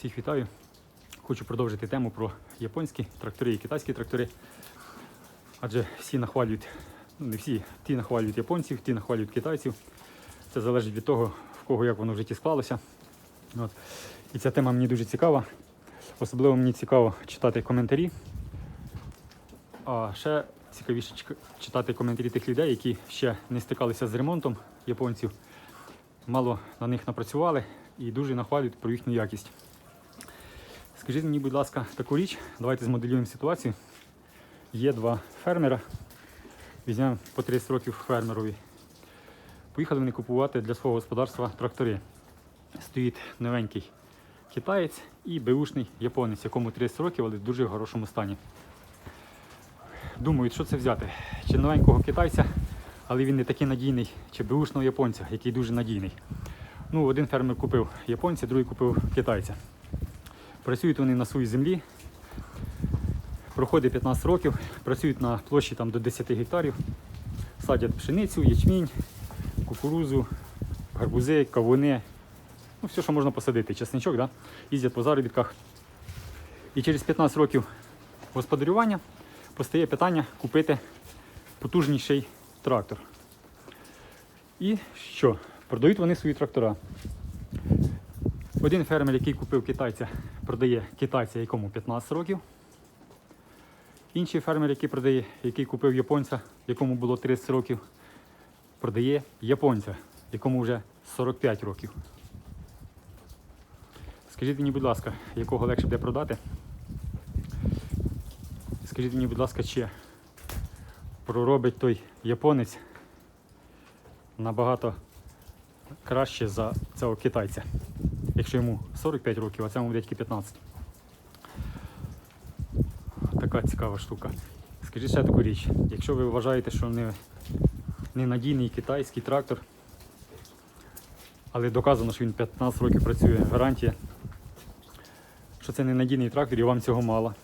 Всіх вітаю. Хочу продовжити тему про японські трактори і китайські трактори. Адже всі нахвалюють, ну не всі, ті нахвалюють японців, ті нахвалюють китайців. Це залежить від того, в кого як воно в житті склалося. От. І ця тема мені дуже цікава. Особливо мені цікаво читати коментарі. А ще цікавіше читати коментарі тих людей, які ще не стикалися з ремонтом японців, мало на них напрацювали і дуже нахвалюють про їхню якість. Скажіть мені, будь ласка, таку річ, давайте змоделюємо ситуацію. Є два фермера, візьмемо по 30 років фермерові. Поїхали вони купувати для свого господарства трактори. Стоїть новенький китаєць і беушний японець, якому 30 років, але в дуже хорошому стані. Думають, що це взяти. Чи новенького китайця, але він не такий надійний, чи беушного японця, який дуже надійний. Ну, один фермер купив японця, другий купив китайця. Працюють вони на своїй землі. Проходить 15 років, працюють на площі там, до 10 гектарів, садять пшеницю, ячмінь, кукурузу, гарбузи, кавуни. Ну, все, що можна посадити, чесничок, да? їздять по заробітках. І через 15 років господарювання постає питання купити потужніший трактор. І що? Продають вони свої трактора. Один фермер, який купив китайця, продає китайця, якому 15 років. Інший фермер, який продає, який купив японця, якому було 30 років, продає японця, якому вже 45 років. Скажіть мені, будь ласка, якого легше буде продати? Скажіть мені, будь ласка, чи проробить той японець набагато краще за цього китайця, якщо йому 45 років, а цьому тільки 15. Така цікава штука. Скажіть ще таку річ, якщо ви вважаєте, що не, ненадійний китайський трактор, але доказано, що він 15 років працює, гарантія, що це ненадійний трактор і вам цього мало,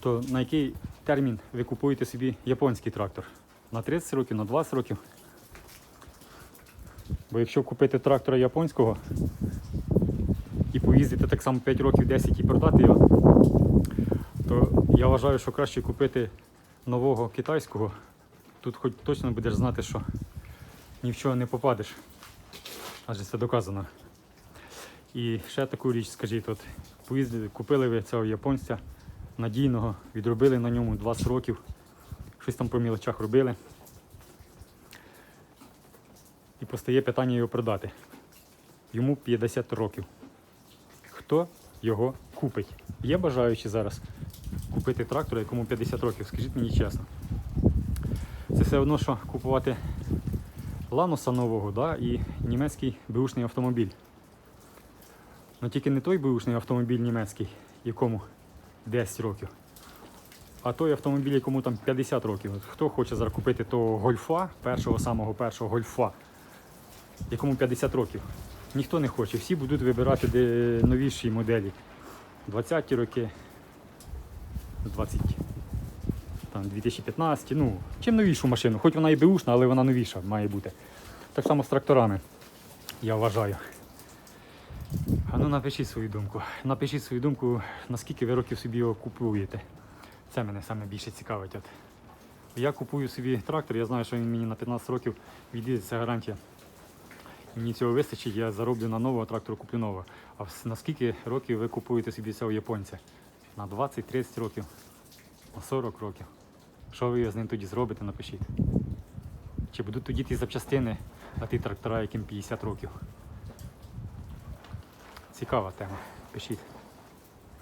то на який термін ви купуєте собі японський трактор? На 30 років, на 20 років? Бо якщо купити трактора японського і поїздити так само 5 років 10 і продати його, то я вважаю, що краще купити нового китайського. Тут хоч точно будеш знати, що ні в чого не попадеш. Адже це доказано. І ще таку річ, скажіть, от поїздили, купили ви цього японця надійного, відробили на ньому 20 років, щось там по мілочах робили. І постає питання його продати. Йому 50 років. Хто його купить? Є бажаючі зараз купити трактор, якому 50 років, скажіть мені чесно. Це все одно, що купувати лануса нового да, і німецький беушний автомобіль. Ну тільки не той беушний автомобіль німецький, якому 10 років, а той автомобіль, якому там 50 років. От хто хоче зараз купити того гольфа, першого самого першого гольфа, якому 50 років? Ніхто не хоче. Всі будуть вибирати де новіші моделі. 20-ті роки, 20, там, 2015, ну, чим новішу машину. Хоч вона і беушна, але вона новіша має бути. Так само з тракторами, я вважаю. А ну напишіть свою думку. Напишіть свою думку, наскільки ви років собі його купуєте. Це мене саме більше цікавить. От. Я купую собі трактор, я знаю, що він мені на 15 років відійде, це гарантія. Мені цього вистачить, я зароблю на нового трактора, куплю нового. А на скільки років ви купуєте собі цього японця? На 20-30 років, на 40 років. Що ви з ним тоді зробите, напишіть. Чи будуть тоді ті запчастини на ті трактора, яким 50 років? Цікава тема. Пишіть.